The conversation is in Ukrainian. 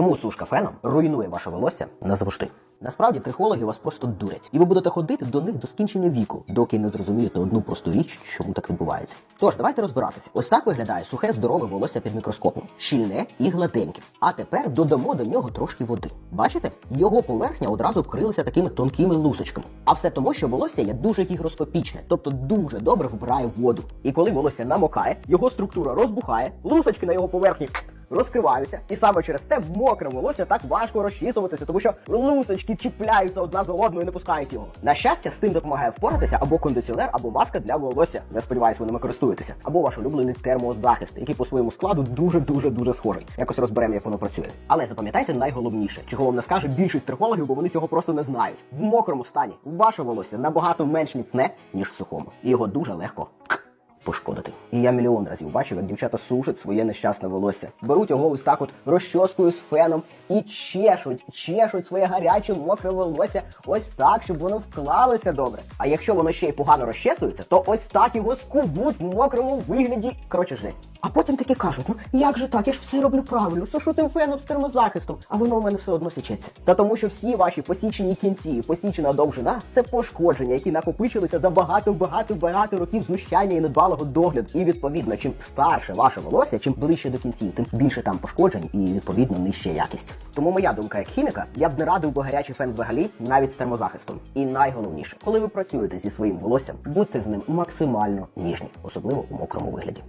Тому сушка феном руйнує ваше волосся назавжди. Насправді трихологи вас просто дурять, і ви будете ходити до них до скінчення віку, доки не зрозумієте одну просту річ, чому так відбувається. Тож давайте розбиратися. Ось так виглядає сухе здорове волосся під мікроскопом, щільне і гладеньке. А тепер додамо до нього трошки води. Бачите, його поверхня одразу вкрилася такими тонкими лусочками. А все тому, що волосся є дуже гігроскопічне, тобто дуже добре вбирає воду. І коли волосся намокає, його структура розбухає, лусочки на його поверхні розкриваються, і саме через те мокре волосся так важко розчісуватися, тому що лусочки чіпляються одна за одною і не пускають його. На щастя, з тим допомагає впоратися або кондиціонер, або маска для волосся. Я сподіваюся, ви ними користуєтеся, або ваш улюблений термозахист, який по своєму складу дуже дуже дуже схожий. Якось розберемо, як воно працює. Але запам'ятайте найголовніше, чого вам не скаже більшість трихологів, бо вони цього просто не знають. В мокрому стані ваше волосся набагато менш міцне, ніж в сухому, і його дуже легко пошкодити. І я мільйон разів бачив, як дівчата сушать своє нещасне волосся. Беруть його ось так от розчоскою з феном і чешуть, чешуть своє гаряче мокре волосся ось так, щоб воно вклалося добре. А якщо воно ще й погано розчесується, то ось так його скубуть в мокрому вигляді. Коротше, жесть. А потім таки кажуть: ну як же так? Я ж все роблю правильно, сушу тим феном з термозахистом, а воно у мене все одно січеться. Та тому, що всі ваші посічені кінці, посічена довжина це пошкодження, які накопичилися за багато, багато, багато років знущання і недбалого догляду. І відповідно, чим старше ваше волосся, чим ближче до кінців, тим більше там пошкоджень і відповідно нижча якість. Тому моя думка як хіміка, я б не радив би гарячий фен взагалі, навіть з термозахистом. І найголовніше, коли ви працюєте зі своїм волоссям, будьте з ним максимально ніжні, особливо у мокрому вигляді.